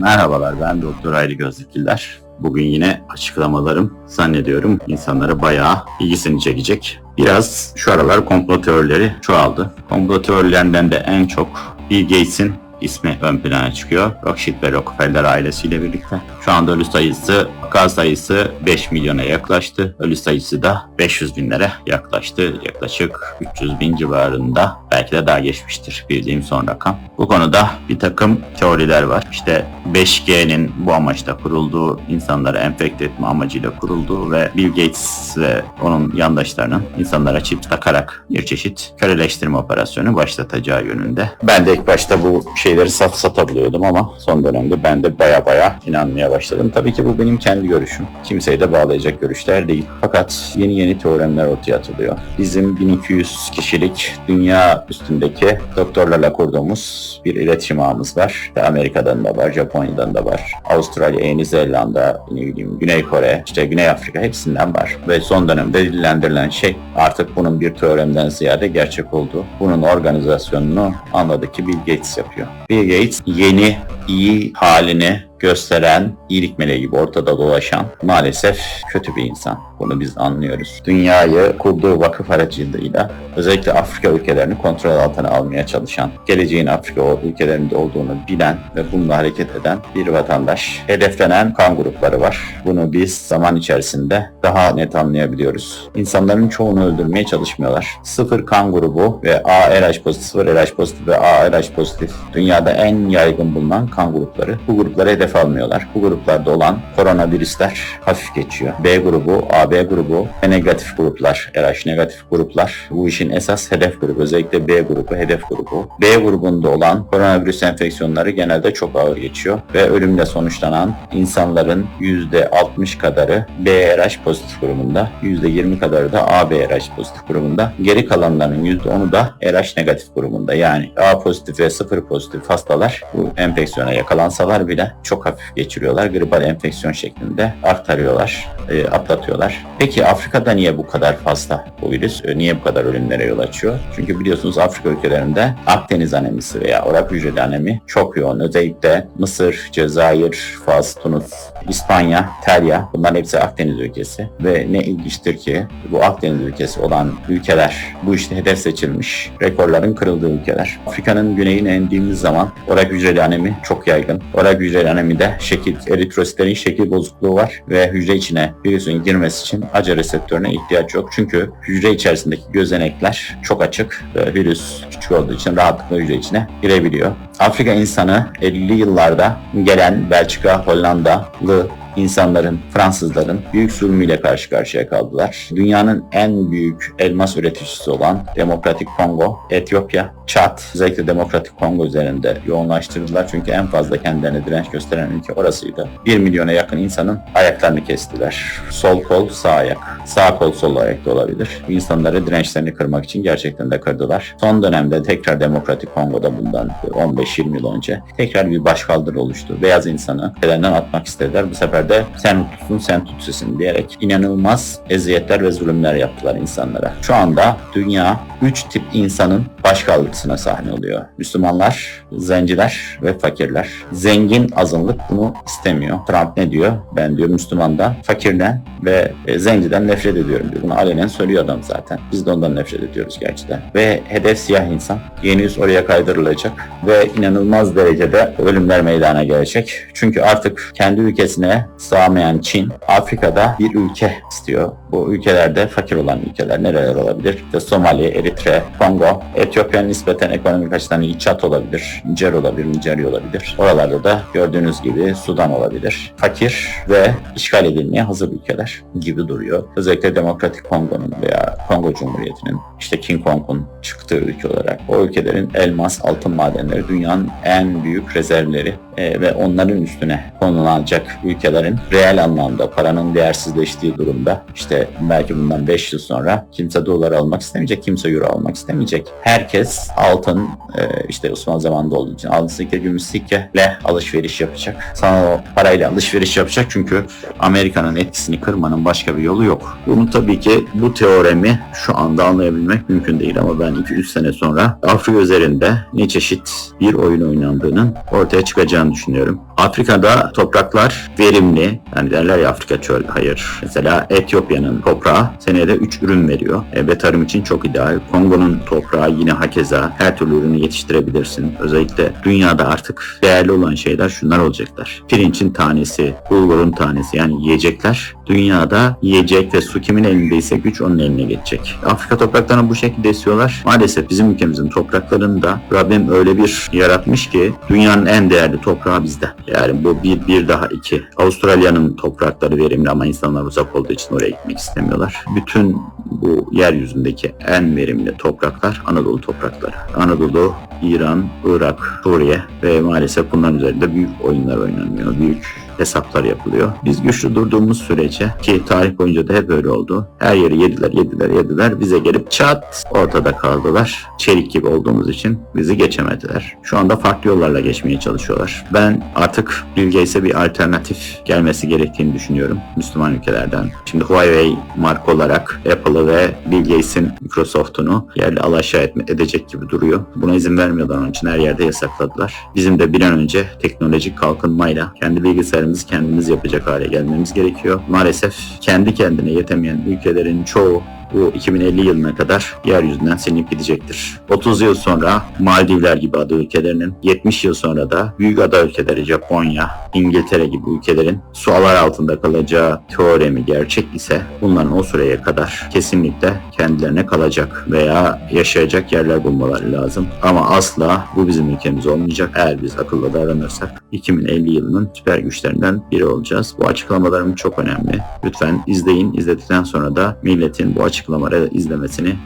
Merhabalar ben Doktor Hayri Gözlükliler. Bugün yine açıklamalarım zannediyorum insanlara bayağı ilgisini çekecek. Biraz şu aralar komplo teorileri çoğaldı. Komplo teorilerinden de en çok Bill Gates'in ismi ön plana çıkıyor. Rothschild ve Rockefeller ailesiyle birlikte. Şu anda ölü sayısı, vaka sayısı 5 milyona yaklaştı. Ölü sayısı da 500 binlere yaklaştı. Yaklaşık 300 bin civarında. Belki de daha geçmiştir bildiğim son rakam. Bu konuda bir takım teoriler var. İşte 5G'nin bu amaçla kurulduğu, insanları enfekte etme amacıyla kurulduğu ve Bill Gates ve onun yandaşlarının insanlara çip takarak bir çeşit köleleştirme operasyonu başlatacağı yönünde. Ben de ilk başta bu şeyleri sat satabiliyordum ama son dönemde ben de baya baya inanmaya başladım. Tabii ki bu benim kendi görüşüm. Kimseyi de bağlayacak görüşler değil. Fakat yeni yeni teoremler ortaya atılıyor. Bizim 1200 kişilik dünya üstündeki doktorlarla kurduğumuz bir iletişim ağımız var. Amerika'dan da var, Japonya'dan da var. Avustralya, Yeni Zelanda, ne bileyim, Güney Kore, işte Güney Afrika hepsinden var. Ve son dönemde dillendirilen şey artık bunun bir teoremden ziyade gerçek oldu. Bunun organizasyonunu anladık ki Bill Gates yapıyor. Bill Gates yeni iyi halini gösteren, iyilik meleği gibi ortada dolaşan maalesef kötü bir insan. Bunu biz anlıyoruz. Dünyayı kurduğu vakıf aracılığıyla özellikle Afrika ülkelerini kontrol altına almaya çalışan, geleceğin Afrika ülkelerinde olduğunu bilen ve bununla hareket eden bir vatandaş. Hedeflenen kan grupları var. Bunu biz zaman içerisinde daha net anlayabiliyoruz. İnsanların çoğunu öldürmeye çalışmıyorlar. Sıfır kan grubu ve A RH pozitif, sıfır RH pozitif ve A RH pozitif dünyada en yaygın bulunan kan grupları. Bu grupları hedef almıyorlar. Bu gruplarda olan koronavirüsler hafif geçiyor. B grubu, AB grubu ve negatif gruplar, RH negatif gruplar bu işin esas hedef grubu. Özellikle B grubu hedef grubu. B grubunda olan koronavirüs enfeksiyonları genelde çok ağır geçiyor ve ölümle sonuçlanan insanların %60 kadarı BRH pozitif grubunda, %20 kadarı da ABRH pozitif grubunda. Geri kalanların %10'u da RH negatif grubunda. Yani A pozitif ve 0 pozitif hastalar bu enfeksiyona yakalansalar bile çok hafif geçiriyorlar. Gribal enfeksiyon şeklinde aktarıyorlar, e, atlatıyorlar. Peki Afrika'da niye bu kadar fazla bu virüs? E, niye bu kadar ölümlere yol açıyor? Çünkü biliyorsunuz Afrika ülkelerinde Akdeniz anemisi veya orak hücreli anemi çok yoğun. Özellikle Mısır, Cezayir, Fas, Tunus, İspanya, Terya bunların hepsi Akdeniz ülkesi. Ve ne ilginçtir ki bu Akdeniz ülkesi olan ülkeler bu işte hedef seçilmiş, rekorların kırıldığı ülkeler. Afrika'nın güneyine indiğimiz zaman orak hücreli anemi çok yaygın. Orak hücreli anemide şekil, eritrositlerin şekil bozukluğu var ve hücre içine virüsün girmesi için ACE reseptörüne ihtiyaç yok. Çünkü hücre içerisindeki gözenekler çok açık ve virüs küçük olduğu için rahatlıkla hücre içine girebiliyor. Afrika insanı 50'li yıllarda gelen Belçika, Hollandalı insanların, Fransızların büyük zulmüyle karşı karşıya kaldılar. Dünyanın en büyük elmas üreticisi olan Demokratik Kongo, Etiyopya, Çat, özellikle Demokratik Kongo üzerinde yoğunlaştırdılar. Çünkü en fazla kendilerine direnç gösteren ülke orasıydı. 1 milyona yakın insanın ayaklarını kestiler. Sol kol, sağ ayak. Sağ kol, sol ayak da olabilir. İnsanları dirençlerini kırmak için gerçekten de kırdılar. Son dönemde tekrar Demokratik Kongo'da bundan 15-20 yıl önce tekrar bir başkaldırı oluştu. Beyaz insanı ellerinden atmak istediler. Bu sefer de sen tutsun sen tut diyerek inanılmaz eziyetler ve zulümler yaptılar insanlara. Şu anda dünya 3 tip insanın başkaldırısına sahne oluyor. Müslümanlar, zenciler ve fakirler. Zengin azınlık bunu istemiyor. Trump ne diyor? Ben diyor Müslümandan, fakirden ve e, zenciden nefret ediyorum diyor. Bunu alenen söylüyor adam zaten. Biz de ondan nefret ediyoruz gerçekten. Ve hedef siyah insan. Yeni yüz oraya kaydırılacak ve inanılmaz derecede ölümler meydana gelecek. Çünkü artık kendi ülkesine sağmayan Çin, Afrika'da bir ülke istiyor. Bu ülkelerde fakir olan ülkeler nereler olabilir? İşte Somali, Eritre, Kongo, Etiyopya nispeten ekonomik açıdan iyi Çat olabilir, Nijer olabilir, Nijerya olabilir. Oralarda da gördüğünüz gibi Sudan olabilir. Fakir ve işgal edilmeye hazır ülkeler gibi duruyor. Özellikle Demokratik Kongo'nun veya Kongo Cumhuriyeti'nin işte King Kong'un çıktığı ülke olarak o ülkelerin elmas, altın madenleri dünyanın en büyük rezervleri e, ve onların üstüne konulacak ülkelerin reel anlamda paranın değersizleştiği durumda işte belki bundan 5 yıl sonra kimse dolar almak istemeyecek, kimse euro almak istemeyecek. Herkes altın e, işte Osmanlı zamanında olduğu için altın sikke, gümüş sikkeyle alışveriş yapacak. Sana o parayla alışveriş yapacak çünkü Amerika'nın etkisini kırmanın başka bir yolu yok. Bunu tabii ki bu teoremi şu anda anlayabilmek mümkün değil ama ben 2-3 sene sonra Afrika üzerinde ne çeşit bir oyun oynandığının ortaya çıkacağını olacağını düşünüyorum. Afrika'da topraklar verimli. Yani derler ya Afrika çöl. Hayır. Mesela Etiyopya'nın toprağı senede 3 ürün veriyor. E, ve tarım için çok ideal. Kongo'nun toprağı yine hakeza. Her türlü ürünü yetiştirebilirsin. Özellikle dünyada artık değerli olan şeyler şunlar olacaklar. Pirincin tanesi, bulgurun tanesi yani yiyecekler. Dünyada yiyecek ve su kimin elindeyse güç onun eline geçecek. Afrika topraklarını bu şekilde istiyorlar. Maalesef bizim ülkemizin topraklarında Rabbim öyle bir yaratmış ki dünyanın en değerli toprağı bizde. Yani bu bir, bir daha iki. Avustralya'nın toprakları verimli ama insanlar uzak olduğu için oraya gitmek istemiyorlar. Bütün bu yeryüzündeki en verimli topraklar Anadolu toprakları. Anadolu, İran, Irak, Suriye ve maalesef bunların üzerinde büyük oyunlar oynanıyor. Büyük hesaplar yapılıyor. Biz güçlü durduğumuz sürece ki tarih boyunca da hep öyle oldu. Her yeri yediler, yediler, yediler. Bize gelip çat ortada kaldılar. Çelik gibi olduğumuz için bizi geçemediler. Şu anda farklı yollarla geçmeye çalışıyorlar. Ben artık Bill bir alternatif gelmesi gerektiğini düşünüyorum. Müslüman ülkelerden. Şimdi Huawei marka olarak Apple'ı ve Bill Microsoft'unu yerli alaşağı etme, edecek gibi duruyor. Buna izin vermiyorlar onun için her yerde yasakladılar. Bizim de bir an önce teknolojik kalkınmayla kendi bilgisayarımızı kendimiz yapacak hale gelmemiz gerekiyor. Maalesef kendi kendine yetemeyen ülkelerin çoğu bu 2050 yılına kadar yeryüzünden silinip gidecektir. 30 yıl sonra Maldivler gibi ada ülkelerinin, 70 yıl sonra da büyük ada ülkeleri Japonya, İngiltere gibi ülkelerin sular altında kalacağı teoremi gerçek ise bunların o süreye kadar kesinlikle kendilerine kalacak veya yaşayacak yerler bulmaları lazım. Ama asla bu bizim ülkemiz olmayacak. Eğer biz akıllı davranırsak 2050 yılının süper güçlerinden biri olacağız. Bu açıklamalarım çok önemli. Lütfen izleyin. İzledikten sonra da milletin bu açıklamaları izlemesini